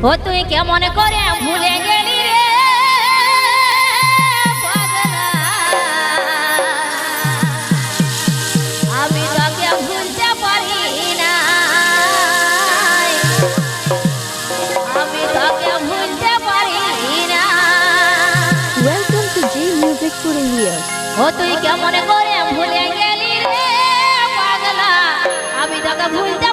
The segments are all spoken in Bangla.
ও তুই কেমন করে ভুলে গেলি আমি ভুলতে পারি আমি ভুলতে পারি না জি ও তুই কেমন করে ভুলে গেলি রে পাগলা। আমি তোকে ভুলতে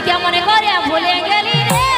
তুই কেমন করে ভুলে গেলি রে?